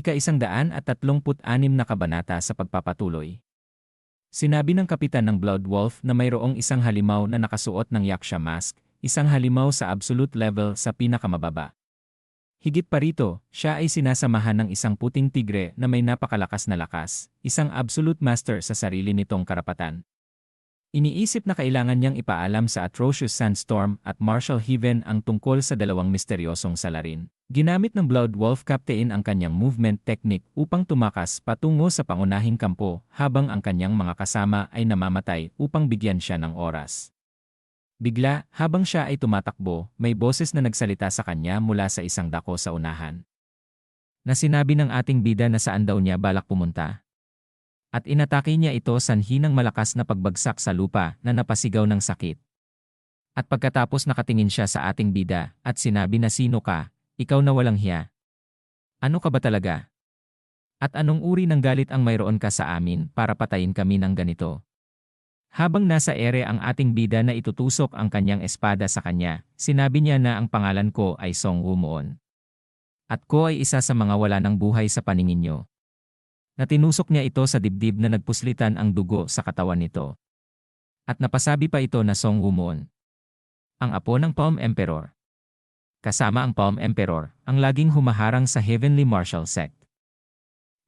Ika-isang daan at tatlumput anim na kabanata sa pagpapatuloy. Sinabi ng kapitan ng Blood Wolf na mayroong isang halimaw na nakasuot ng yaksha mask, isang halimaw sa absolute level sa pinakamababa. Higit pa rito, siya ay sinasamahan ng isang puting tigre na may napakalakas na lakas, isang absolute master sa sarili nitong karapatan. Iniisip na kailangan niyang ipaalam sa Atrocious Sandstorm at Marshall Heaven ang tungkol sa dalawang misteryosong salarin. Ginamit ng Blood Wolf Captain ang kanyang movement technique upang tumakas patungo sa pangunahing kampo habang ang kanyang mga kasama ay namamatay upang bigyan siya ng oras. Bigla, habang siya ay tumatakbo, may boses na nagsalita sa kanya mula sa isang dako sa unahan. Na sinabi ng ating bida na saan daw niya balak pumunta. At inatake niya ito sanhi ng malakas na pagbagsak sa lupa na napasigaw ng sakit. At pagkatapos nakatingin siya sa ating bida at sinabi na sino ka, ikaw na walang hiya. Ano ka ba talaga? At anong uri ng galit ang mayroon ka sa amin para patayin kami ng ganito? Habang nasa ere ang ating bida na itutusok ang kanyang espada sa kanya, sinabi niya na ang pangalan ko ay Song Wumoon. At ko ay isa sa mga wala ng buhay sa paningin niyo na tinusok niya ito sa dibdib na nagpuslitan ang dugo sa katawan nito. At napasabi pa ito na Song Wumon, ang apo ng Palm Emperor. Kasama ang Palm Emperor, ang laging humaharang sa Heavenly Martial Sect.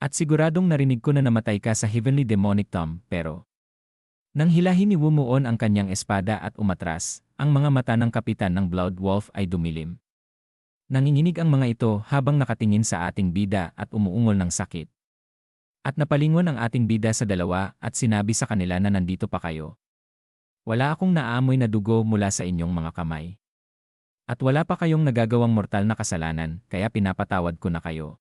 At siguradong narinig ko na namatay ka sa Heavenly Demonic Tomb, pero... Nang hilahin ni Wumuon ang kanyang espada at umatras, ang mga mata ng kapitan ng Blood Wolf ay dumilim. Nanginginig ang mga ito habang nakatingin sa ating bida at umuungol ng sakit. At napalingon ang ating bida sa dalawa at sinabi sa kanila na nandito pa kayo. Wala akong naamoy na dugo mula sa inyong mga kamay. At wala pa kayong nagagawang mortal na kasalanan, kaya pinapatawad ko na kayo.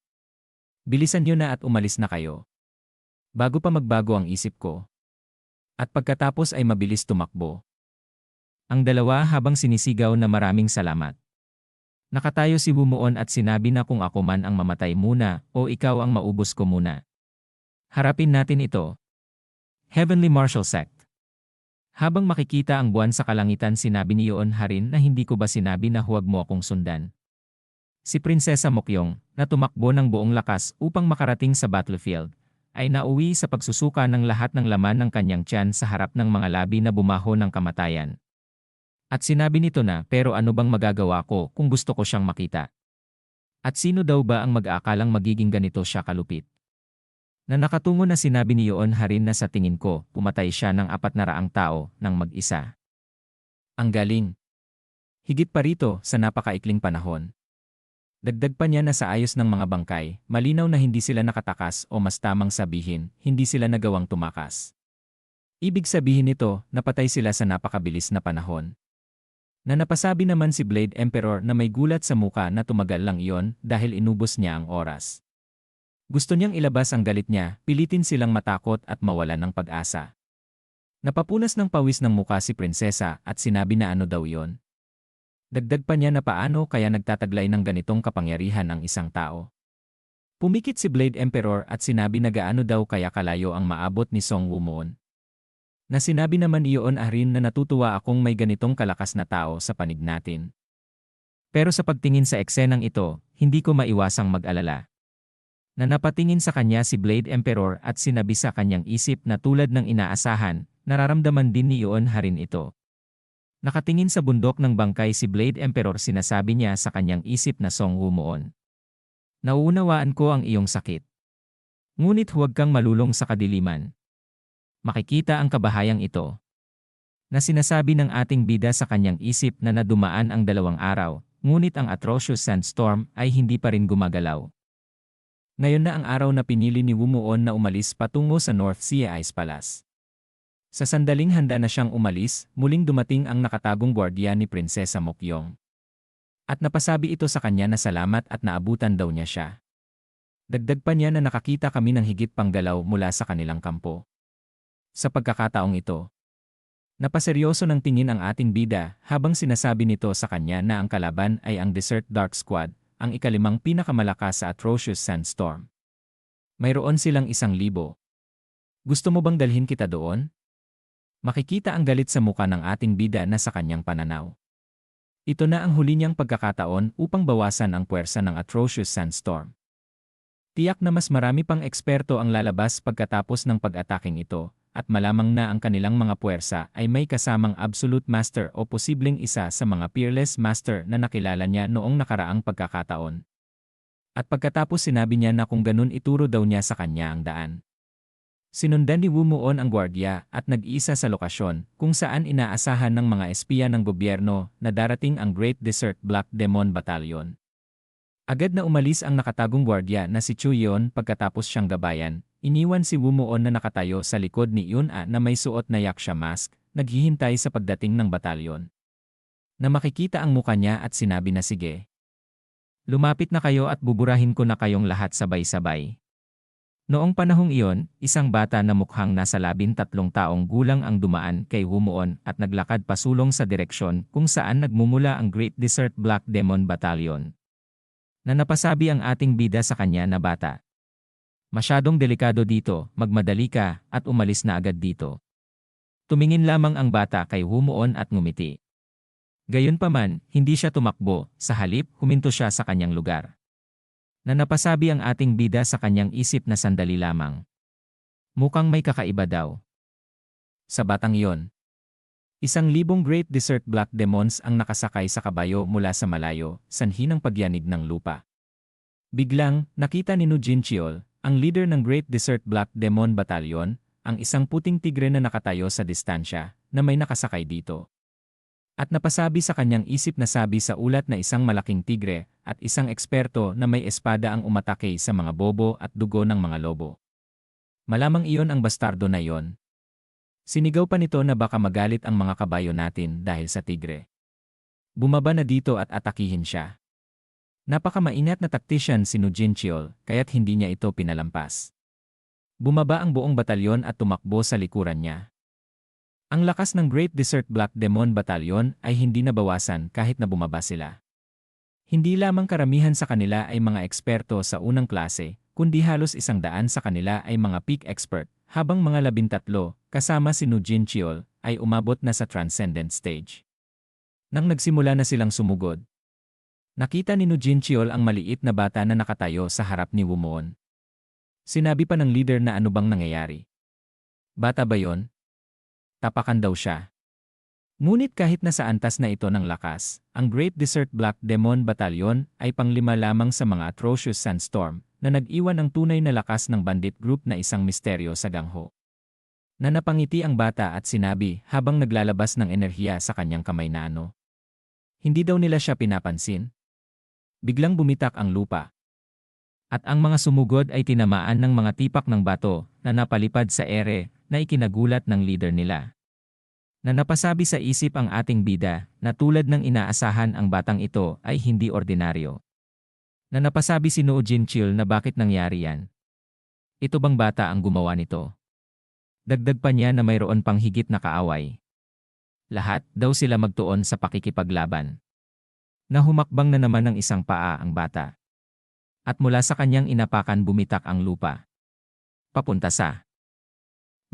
Bilisan niyo na at umalis na kayo. Bago pa magbago ang isip ko. At pagkatapos ay mabilis tumakbo. Ang dalawa habang sinisigaw na maraming salamat. Nakatayo si Bumuon at sinabi na kung ako man ang mamatay muna o ikaw ang maubos ko muna. Harapin natin ito. Heavenly Martial Sect. Habang makikita ang buwan sa kalangitan sinabi ni Yoon Harin na hindi ko ba sinabi na huwag mo akong sundan. Si Prinsesa Mokyong, na tumakbo ng buong lakas upang makarating sa battlefield, ay nauwi sa pagsusuka ng lahat ng laman ng kanyang tiyan sa harap ng mga labi na bumaho ng kamatayan. At sinabi nito na pero ano bang magagawa ko kung gusto ko siyang makita? At sino daw ba ang mag-aakalang magiging ganito siya kalupit? Na nakatungo na sinabi ni Yoon Harin na sa tingin ko, pumatay siya ng apat na raang tao ng mag-isa. Ang galing. Higit pa rito sa napakaikling panahon. Dagdag pa niya na sa ayos ng mga bangkay, malinaw na hindi sila nakatakas o mas tamang sabihin, hindi sila nagawang tumakas. Ibig sabihin nito, napatay sila sa napakabilis na panahon. Na napasabi naman si Blade Emperor na may gulat sa muka na tumagal lang iyon dahil inubos niya ang oras. Gusto niyang ilabas ang galit niya, pilitin silang matakot at mawalan ng pag-asa. Napapunas ng pawis ng muka si prinsesa at sinabi na ano daw yon. Dagdag pa niya na paano kaya nagtataglay ng ganitong kapangyarihan ang isang tao. Pumikit si Blade Emperor at sinabi na gaano daw kaya kalayo ang maabot ni Song Wumoon. Na sinabi naman iyon arin na natutuwa akong may ganitong kalakas na tao sa panig natin. Pero sa pagtingin sa eksenang ito, hindi ko maiwasang mag-alala na napatingin sa kanya si Blade Emperor at sinabi sa kanyang isip na tulad ng inaasahan, nararamdaman din ni Yoon Harin ito. Nakatingin sa bundok ng bangkay si Blade Emperor sinasabi niya sa kanyang isip na Song Wumoon. Nauunawaan ko ang iyong sakit. Ngunit huwag kang malulong sa kadiliman. Makikita ang kabahayang ito. Na sinasabi ng ating bida sa kanyang isip na nadumaan ang dalawang araw, ngunit ang atrocious sandstorm ay hindi pa rin gumagalaw. Ngayon na ang araw na pinili ni Wumuon na umalis patungo sa North Sea Ice Palace. Sa sandaling handa na siyang umalis, muling dumating ang nakatagong gwardiya ni Prinsesa Mokyong. At napasabi ito sa kanya na salamat at naabutan daw niya siya. Dagdag pa niya na nakakita kami ng higit pang galaw mula sa kanilang kampo. Sa pagkakataong ito, Napaseryoso ng tingin ang ating bida habang sinasabi nito sa kanya na ang kalaban ay ang Desert Dark Squad ang ikalimang pinakamalakas sa atrocious sandstorm. Mayroon silang isang libo. Gusto mo bang dalhin kita doon? Makikita ang galit sa muka ng ating bida na sa kanyang pananaw. Ito na ang huli niyang pagkakataon upang bawasan ang puwersa ng atrocious sandstorm. Tiyak na mas marami pang eksperto ang lalabas pagkatapos ng pag-ataking ito, at malamang na ang kanilang mga puwersa ay may kasamang absolute master o posibleng isa sa mga peerless master na nakilala niya noong nakaraang pagkakataon. At pagkatapos sinabi niya na kung ganun ituro daw niya sa kanya ang daan. Sinundan ni Wumuon ang gwardya at nag-isa sa lokasyon kung saan inaasahan ng mga espiya ng gobyerno na darating ang Great Desert Black Demon Battalion. Agad na umalis ang nakatagong gwardya na si Chuyon pagkatapos siyang gabayan, iniwan si Wumuon na nakatayo sa likod ni Yun-a na may suot na yaksha mask, naghihintay sa pagdating ng batalyon. Na makikita ang muka niya at sinabi na sige. Lumapit na kayo at buburahin ko na kayong lahat sabay-sabay. Noong panahong iyon, isang bata na mukhang nasa labing tatlong taong gulang ang dumaan kay Wumuon at naglakad pasulong sa direksyon kung saan nagmumula ang Great Desert Black Demon Battalion na napasabi ang ating bida sa kanya na bata. Masyadong delikado dito, magmadali ka, at umalis na agad dito. Tumingin lamang ang bata kay Humuon at ngumiti. Gayunpaman, hindi siya tumakbo, sa halip huminto siya sa kanyang lugar. Na napasabi ang ating bida sa kanyang isip na sandali lamang. Mukhang may kakaiba daw. Sa batang iyon, Isang libong Great Desert Black Demons ang nakasakay sa kabayo mula sa malayo, sanhi ng pagyanig ng lupa. Biglang, nakita ni Nujin Chiol, ang leader ng Great Desert Black Demon Battalion, ang isang puting tigre na nakatayo sa distansya, na may nakasakay dito. At napasabi sa kanyang isip na sabi sa ulat na isang malaking tigre at isang eksperto na may espada ang umatake sa mga bobo at dugo ng mga lobo. Malamang iyon ang bastardo na iyon, Sinigaw pa nito na baka magalit ang mga kabayo natin dahil sa tigre. Bumaba na dito at atakihin siya. Napakamaingat na tactician si Nujin Chiol, kaya't hindi niya ito pinalampas. Bumaba ang buong batalyon at tumakbo sa likuran niya. Ang lakas ng Great Desert Black Demon Battalion ay hindi nabawasan kahit na bumaba sila. Hindi lamang karamihan sa kanila ay mga eksperto sa unang klase, kundi halos isang daan sa kanila ay mga peak expert, habang mga labintatlo, kasama si Nujin Chiol, ay umabot na sa transcendent stage. Nang nagsimula na silang sumugod, nakita ni Nujin Chiol ang maliit na bata na nakatayo sa harap ni Wumon. Sinabi pa ng leader na ano bang nangyayari. Bata ba yon? Tapakan daw siya. Ngunit kahit na sa antas na ito ng lakas, ang Great Desert Black Demon Battalion ay panglima lamang sa mga atrocious sandstorm na nag-iwan ng tunay na lakas ng bandit group na isang misteryo sa gangho na napangiti ang bata at sinabi habang naglalabas ng enerhiya sa kanyang kamay na ano. Hindi daw nila siya pinapansin. Biglang bumitak ang lupa. At ang mga sumugod ay tinamaan ng mga tipak ng bato na napalipad sa ere na ikinagulat ng leader nila. Na napasabi sa isip ang ating bida na tulad ng inaasahan ang batang ito ay hindi ordinaryo. Na napasabi si Noo Jin Chil na bakit nangyari yan. Ito bang bata ang gumawa nito? Dagdag pa niya na mayroon pang higit na kaaway. Lahat daw sila magtuon sa pakikipaglaban. Nahumakbang na naman ng isang paa ang bata. At mula sa kanyang inapakan bumitak ang lupa. Papunta sa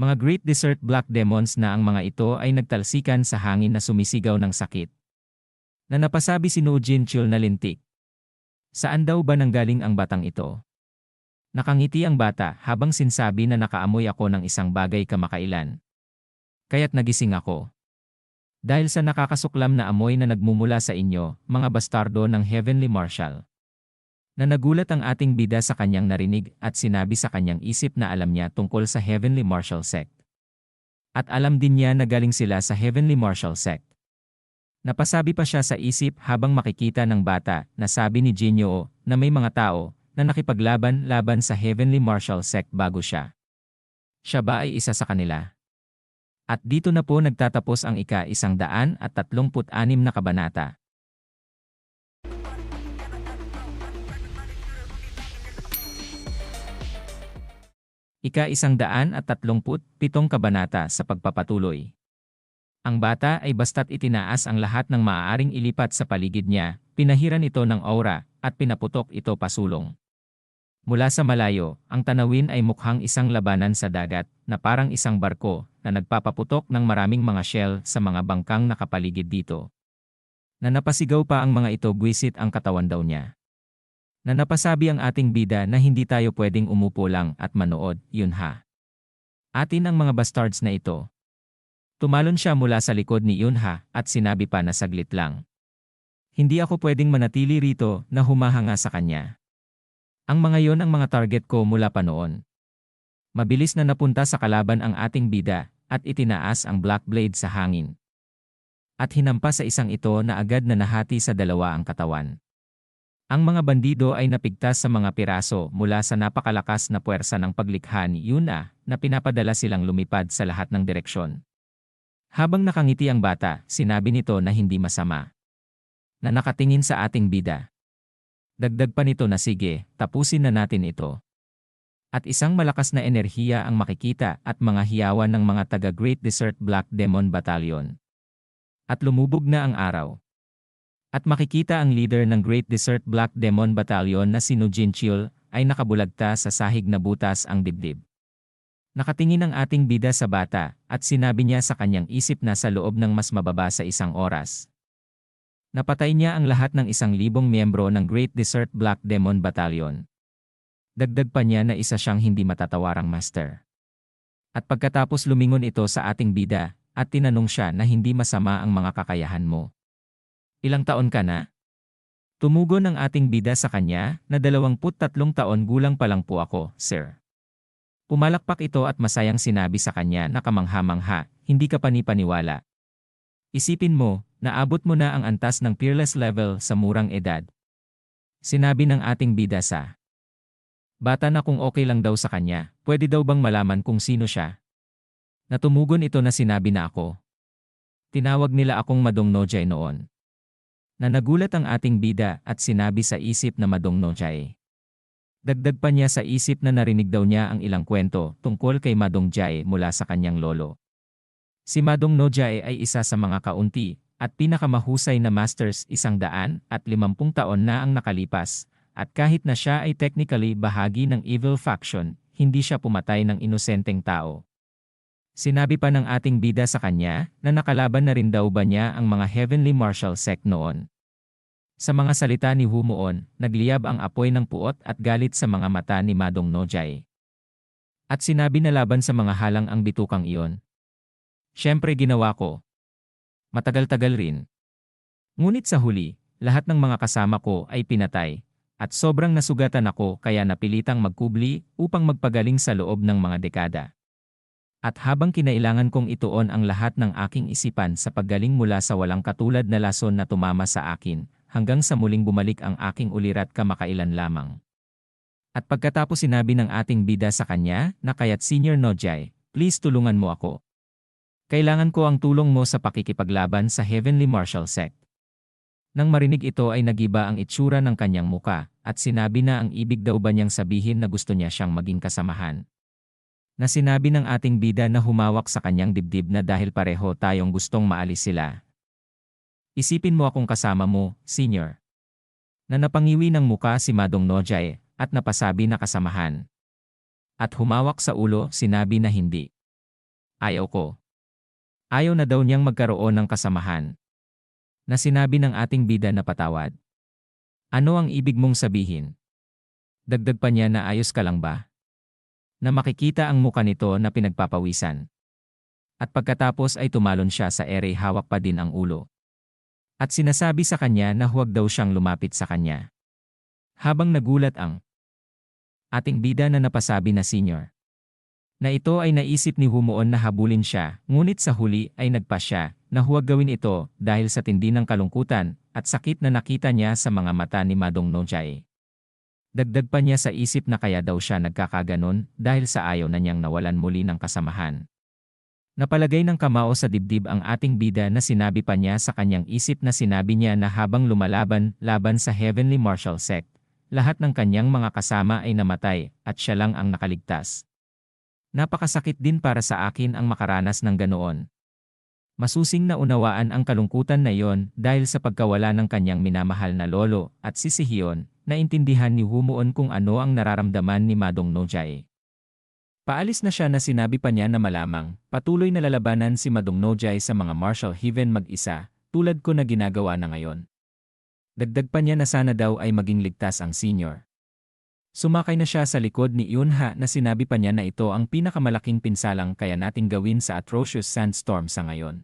mga Great Desert Black Demons na ang mga ito ay nagtalsikan sa hangin na sumisigaw ng sakit. Na napasabi si Nojin Chul na lintik. Saan daw ba nanggaling ang batang ito? Nakangiti ang bata habang sinsabi na nakaamoy ako ng isang bagay kamakailan. Kaya't nagising ako. Dahil sa nakakasuklam na amoy na nagmumula sa inyo, mga bastardo ng Heavenly Marshal. Na nagulat ang ating bida sa kanyang narinig at sinabi sa kanyang isip na alam niya tungkol sa Heavenly Marshal Sect. At alam din niya na galing sila sa Heavenly Marshal Sect. Napasabi pa siya sa isip habang makikita ng bata na sabi ni Jinyo na may mga tao na nakipaglaban-laban sa Heavenly Marshal Sect bago siya. Siya ba ay isa sa kanila? At dito na po nagtatapos ang ika-isang daan at tatlumput anim na kabanata. Ika-isang daan at tatlumput pitong kabanata sa pagpapatuloy. Ang bata ay basta't itinaas ang lahat ng maaaring ilipat sa paligid niya, pinahiran ito ng aura, at pinaputok ito pasulong. Mula sa malayo, ang tanawin ay mukhang isang labanan sa dagat na parang isang barko na nagpapaputok ng maraming mga shell sa mga bangkang nakapaligid dito. Na napasigaw pa ang mga ito gwisit ang katawan daw niya. Na napasabi ang ating bida na hindi tayo pwedeng umupo lang at manood, yun ha. Atin ang mga bastards na ito. Tumalon siya mula sa likod ni Yunha at sinabi pa na saglit lang. Hindi ako pwedeng manatili rito na humahanga sa kanya. Ang mga yon ang mga target ko mula pa noon. Mabilis na napunta sa kalaban ang ating bida at itinaas ang black blade sa hangin. At hinampa sa isang ito na agad na nahati sa dalawa ang katawan. Ang mga bandido ay napigtas sa mga piraso mula sa napakalakas na puwersa ng paglikha ni Yuna na pinapadala silang lumipad sa lahat ng direksyon. Habang nakangiti ang bata, sinabi nito na hindi masama. Na nakatingin sa ating bida. Dagdag pa nito na sige, tapusin na natin ito. At isang malakas na enerhiya ang makikita at mga hiyawan ng mga taga Great Desert Black Demon Battalion. At lumubog na ang araw. At makikita ang leader ng Great Desert Black Demon Battalion na si Nujin Chiul ay nakabulagta sa sahig na butas ang dibdib. Nakatingin ang ating bida sa bata at sinabi niya sa kanyang isip na sa loob ng mas mababa sa isang oras. Napatay niya ang lahat ng isang libong miyembro ng Great Desert Black Demon Battalion. Dagdag pa niya na isa siyang hindi matatawarang master. At pagkatapos lumingon ito sa ating bida, at tinanong siya na hindi masama ang mga kakayahan mo. Ilang taon ka na? Tumugon ang ating bida sa kanya na 23 taon gulang pa lang po ako, sir. Pumalakpak ito at masayang sinabi sa kanya na kamangha-mangha, hindi ka panipaniwala. Isipin mo, naabot mo na ang antas ng peerless level sa murang edad. Sinabi ng ating bida sa Bata na kung okay lang daw sa kanya, pwede daw bang malaman kung sino siya? Natumugon ito na sinabi na ako. Tinawag nila akong Madong Nojay noon na nagulat ang ating bida at sinabi sa isip na Madong Nojay. Dagdag pa niya sa isip na narinig daw niya ang ilang kwento tungkol kay Madong Jai mula sa kanyang lolo. Si Madong Nojay ay isa sa mga kaunti at pinakamahusay na masters isang daan at limampung taon na ang nakalipas, at kahit na siya ay technically bahagi ng evil faction, hindi siya pumatay ng inosenteng tao. Sinabi pa ng ating bida sa kanya na nakalaban na rin daw ba niya ang mga Heavenly Marshal sect noon. Sa mga salita ni Humuon, nagliyab ang apoy ng puot at galit sa mga mata ni Madong Nojay. At sinabi na laban sa mga halang ang bitukang iyon. Siyempre ginawa ko. Matagal-tagal rin. Ngunit sa huli, lahat ng mga kasama ko ay pinatay, at sobrang nasugatan ako kaya napilitang magkubli upang magpagaling sa loob ng mga dekada. At habang kinailangan kong ituon ang lahat ng aking isipan sa paggaling mula sa walang katulad na lason na tumama sa akin, hanggang sa muling bumalik ang aking ulirat kamakailan lamang. At pagkatapos sinabi ng ating bida sa kanya, na kaya't Senior Nojay, please tulungan mo ako. Kailangan ko ang tulong mo sa pakikipaglaban sa Heavenly Marshal Sect. Nang marinig ito ay nagiba ang itsura ng kanyang muka, at sinabi na ang ibig daw ba niyang sabihin na gusto niya siyang maging kasamahan na sinabi ng ating bida na humawak sa kanyang dibdib na dahil pareho tayong gustong maalis sila. Isipin mo akong kasama mo, senior. Na napangiwi ng muka si Madong Nojay at napasabi na kasamahan. At humawak sa ulo sinabi na hindi. Ayaw ko. Ayaw na daw niyang magkaroon ng kasamahan. Na sinabi ng ating bida na patawad. Ano ang ibig mong sabihin? Dagdag pa niya na ayos ka lang ba? na makikita ang muka nito na pinagpapawisan. At pagkatapos ay tumalon siya sa ere hawak pa din ang ulo. At sinasabi sa kanya na huwag daw siyang lumapit sa kanya. Habang nagulat ang ating bida na napasabi na senior. Na ito ay naisip ni Humuon na habulin siya, ngunit sa huli ay nagpa siya na huwag gawin ito dahil sa tindi ng kalungkutan at sakit na nakita niya sa mga mata ni Madong Nojay. Dagdag pa niya sa isip na kaya daw siya nagkakaganon dahil sa ayaw na niyang nawalan muli ng kasamahan. Napalagay ng kamao sa dibdib ang ating bida na sinabi pa niya sa kanyang isip na sinabi niya na habang lumalaban laban sa Heavenly Marshal Sect, lahat ng kanyang mga kasama ay namatay at siya lang ang nakaligtas. Napakasakit din para sa akin ang makaranas ng ganoon. Masusing na unawaan ang kalungkutan na iyon dahil sa pagkawala ng kanyang minamahal na lolo at si Sihion, naintindihan ni Humuon kung ano ang nararamdaman ni Madong Nojay. Paalis na siya na sinabi pa niya na malamang, patuloy na lalabanan si Madong Nojay sa mga martial heaven mag-isa, tulad ko na ginagawa na ngayon. Dagdag pa niya na sana daw ay maging ligtas ang senior. Sumakay na siya sa likod ni Yunha na sinabi pa niya na ito ang pinakamalaking pinsalang kaya nating gawin sa atrocious sandstorm sa ngayon.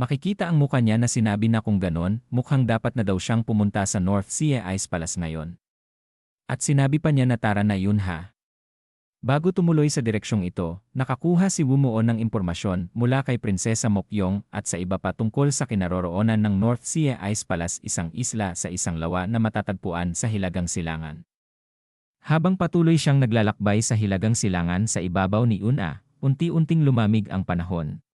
Makikita ang mukha niya na sinabi na kung ganon, mukhang dapat na daw siyang pumunta sa North Sea Ice Palace ngayon. At sinabi pa niya na tara na Yunha. Bago tumuloy sa direksyong ito, nakakuha si Wumuon ng impormasyon mula kay Prinsesa Mokyong at sa iba pa tungkol sa kinaroroonan ng North Sea Ice Palace isang isla sa isang lawa na matatagpuan sa Hilagang Silangan. Habang patuloy siyang naglalakbay sa Hilagang Silangan sa ibabaw ni Una, unti-unting lumamig ang panahon.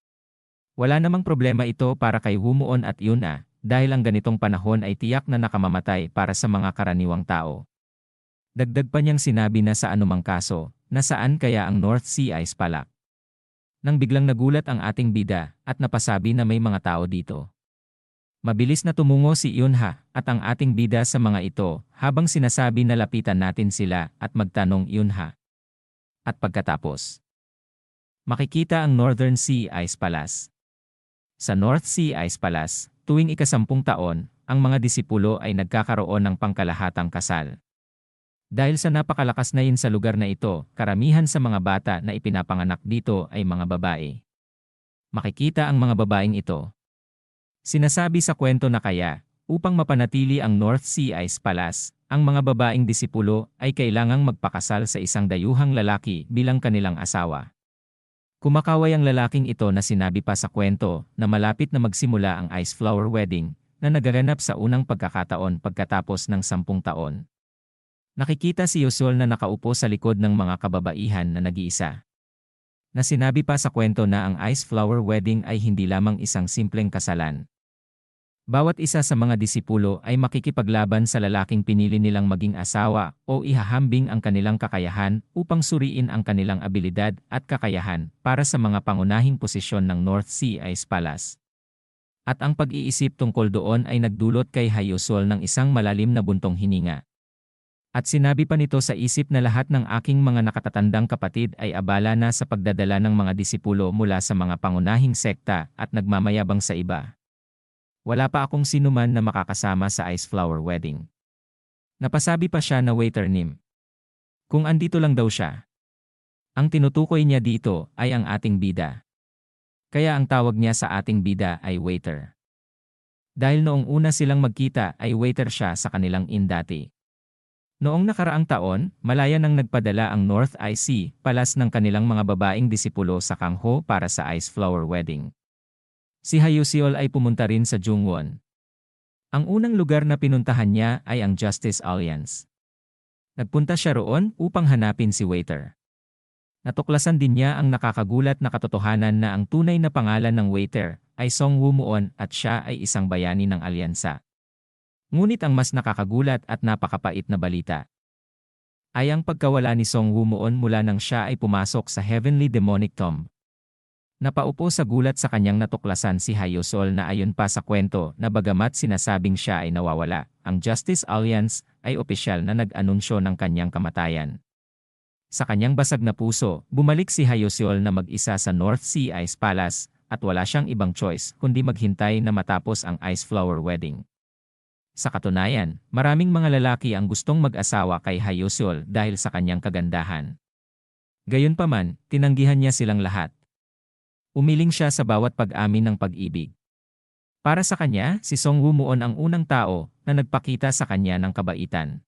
Wala namang problema ito para kay Wumuon at Yuna dahil ang ganitong panahon ay tiyak na nakamamatay para sa mga karaniwang tao. Dagdag pa niyang sinabi na sa anumang kaso, nasaan kaya ang North Sea Ice Palak? Nang biglang nagulat ang ating bida at napasabi na may mga tao dito. Mabilis na tumungo si Yunha at ang ating bida sa mga ito habang sinasabi na lapitan natin sila at magtanong Yunha. At pagkatapos, makikita ang Northern Sea Ice Palace. Sa North Sea Ice Palace, tuwing ikasampung taon, ang mga disipulo ay nagkakaroon ng pangkalahatang kasal. Dahil sa napakalakas na yin sa lugar na ito, karamihan sa mga bata na ipinapanganak dito ay mga babae. Makikita ang mga babaeng ito. Sinasabi sa kwento na kaya, upang mapanatili ang North Sea Ice Palace, ang mga babaeng disipulo ay kailangang magpakasal sa isang dayuhang lalaki bilang kanilang asawa. Kumakaway ang lalaking ito na sinabi pa sa kwento na malapit na magsimula ang Ice Flower Wedding na nagaganap sa unang pagkakataon pagkatapos ng sampung taon. Nakikita si Yosol na nakaupo sa likod ng mga kababaihan na nag-iisa. Na sinabi pa sa kwento na ang Ice Flower Wedding ay hindi lamang isang simpleng kasalan. Bawat isa sa mga disipulo ay makikipaglaban sa lalaking pinili nilang maging asawa o ihahambing ang kanilang kakayahan upang suriin ang kanilang abilidad at kakayahan para sa mga pangunahing posisyon ng North Sea Ice Palace. At ang pag-iisip tungkol doon ay nagdulot kay Hayosol ng isang malalim na buntong hininga. At sinabi pa nito sa isip na lahat ng aking mga nakatatandang kapatid ay abala na sa pagdadala ng mga disipulo mula sa mga pangunahing sekta at nagmamayabang sa iba. Wala pa akong sinuman na makakasama sa Ice Flower Wedding. Napasabi pa siya na waiter nim. Kung andito lang daw siya. Ang tinutukoy niya dito ay ang ating bida. Kaya ang tawag niya sa ating bida ay waiter. Dahil noong una silang magkita ay waiter siya sa kanilang inn dati. Noong nakaraang taon, malaya nang nagpadala ang North IC palas ng kanilang mga babaeng disipulo sa Kangho para sa Ice Flower Wedding. Si Hayusiol ay pumunta rin sa Jungwon. Ang unang lugar na pinuntahan niya ay ang Justice Alliance. Nagpunta siya roon upang hanapin si waiter. Natuklasan din niya ang nakakagulat na katotohanan na ang tunay na pangalan ng waiter ay Song Wumuon at siya ay isang bayani ng alyansa. Ngunit ang mas nakakagulat at napakapait na balita ay ang pagkawala ni Song Wumuon mula nang siya ay pumasok sa Heavenly Demonic Tomb. Napaupo sa gulat sa kanyang natuklasan si Hayosol na ayon pa sa kwento na bagamat sinasabing siya ay nawawala, ang Justice Alliance ay opisyal na nag-anunsyo ng kanyang kamatayan. Sa kanyang basag na puso, bumalik si Hayosol na mag-isa sa North Sea Ice Palace at wala siyang ibang choice kundi maghintay na matapos ang Ice Flower Wedding. Sa katunayan, maraming mga lalaki ang gustong mag-asawa kay Hayosol dahil sa kanyang kagandahan. Gayunpaman, tinanggihan niya silang lahat. Umiling siya sa bawat pag-amin ng pag-ibig. Para sa kanya, si Song Wumuon ang unang tao na nagpakita sa kanya ng kabaitan.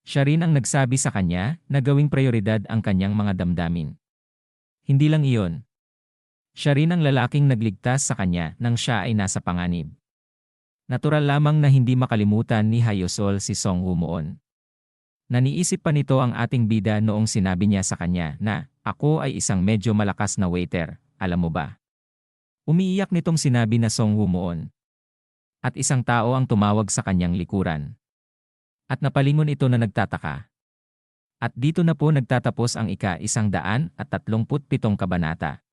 Siya rin ang nagsabi sa kanya na gawing prioridad ang kanyang mga damdamin. Hindi lang iyon. Siya rin ang lalaking nagligtas sa kanya nang siya ay nasa panganib. Natural lamang na hindi makalimutan ni Hayosol si Song Wumuon. Naniisip pa nito ang ating bida noong sinabi niya sa kanya na, ako ay isang medyo malakas na waiter, alam mo ba? Umiiyak nitong sinabi na Song Wumuon. At isang tao ang tumawag sa kanyang likuran. At napalingon ito na nagtataka. At dito na po nagtatapos ang ika isang daan at tatlumput pitong kabanata.